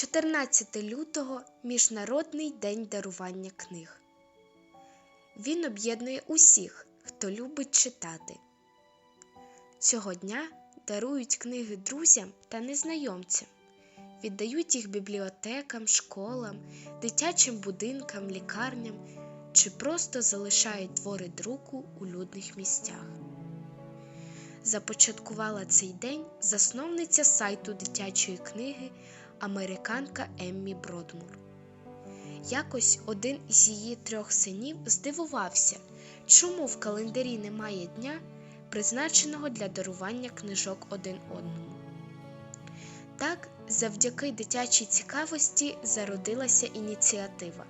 14 лютого Міжнародний день дарування книг. Він об'єднує усіх, хто любить читати. Цього дня дарують книги друзям та незнайомцям, віддають їх бібліотекам, школам, дитячим будинкам, лікарням чи просто залишають твори друку у людних місцях. Започаткувала цей день засновниця сайту дитячої книги американка Еммі Бродмур. Якось один із її трьох синів здивувався, чому в календарі немає дня, призначеного для дарування книжок один одному. Так, завдяки дитячій цікавості зародилася ініціатива.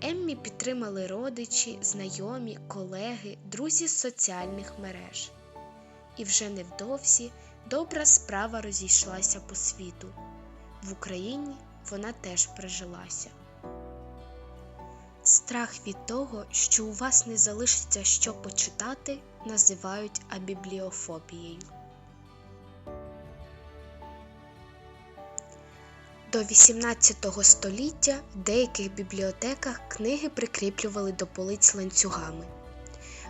Еммі підтримали родичі, знайомі, колеги, друзі з соціальних мереж. І вже невдовзі добра справа розійшлася по світу. В Україні вона теж прижилася. Страх від того, що у вас не залишиться що почитати, називають абібліофобією. До 18 століття в деяких бібліотеках книги прикріплювали до полиць ланцюгами.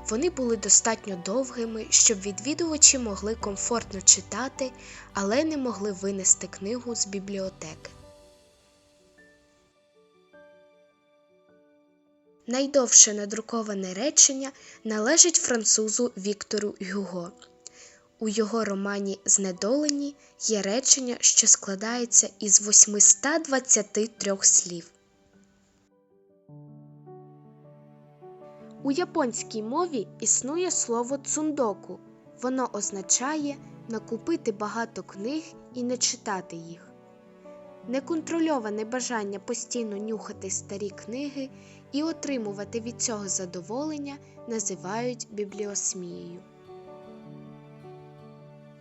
Вони були достатньо довгими, щоб відвідувачі могли комфортно читати, але не могли винести книгу з бібліотеки. Найдовше надруковане речення належить французу Віктору Гюго. У його романі Знедолені є речення, що складається із 823 слів. У японській мові існує слово цундоку. Воно означає накупити багато книг і не читати їх. Неконтрольоване бажання постійно нюхати старі книги і отримувати від цього задоволення називають бібліосмією.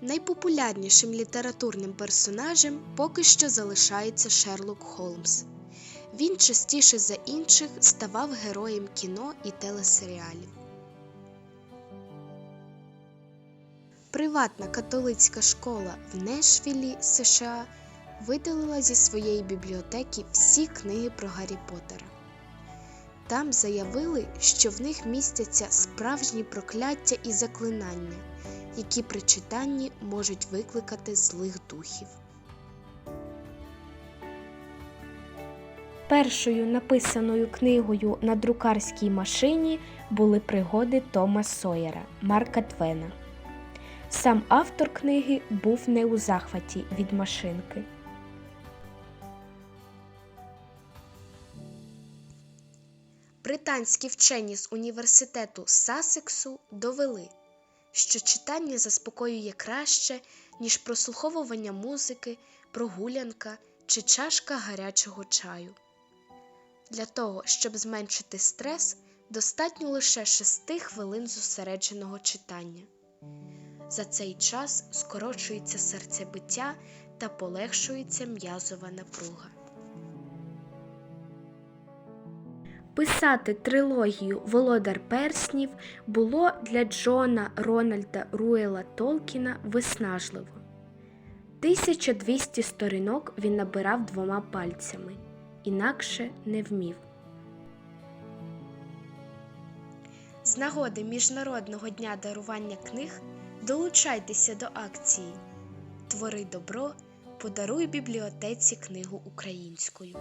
Найпопулярнішим літературним персонажем поки що залишається Шерлок Холмс. Він частіше за інших ставав героєм кіно і телесеріалів. Приватна католицька школа в Нешвілі, США, видалила зі своєї бібліотеки всі книги про Гаррі Поттера. Там заявили, що в них містяться справжні прокляття і заклинання, які при читанні можуть викликати злих духів. Першою написаною книгою на друкарській машині були пригоди Тома Сойера Марка Твена. Сам автор книги був не у захваті від машинки. Британські вчені з університету Сасексу довели, що читання заспокоює краще, ніж прослуховування музики, прогулянка чи чашка гарячого чаю. Для того, щоб зменшити стрес, достатньо лише 6 хвилин зосередженого читання. За цей час скорочується серцебиття та полегшується м'язова напруга. Писати трилогію Володар Перснів було для Джона Рональда Руела Толкіна виснажливо. 1200 сторінок він набирав двома пальцями, інакше не вмів. З нагоди Міжнародного дня дарування книг долучайтеся до акції Твори добро, подаруй бібліотеці книгу українською.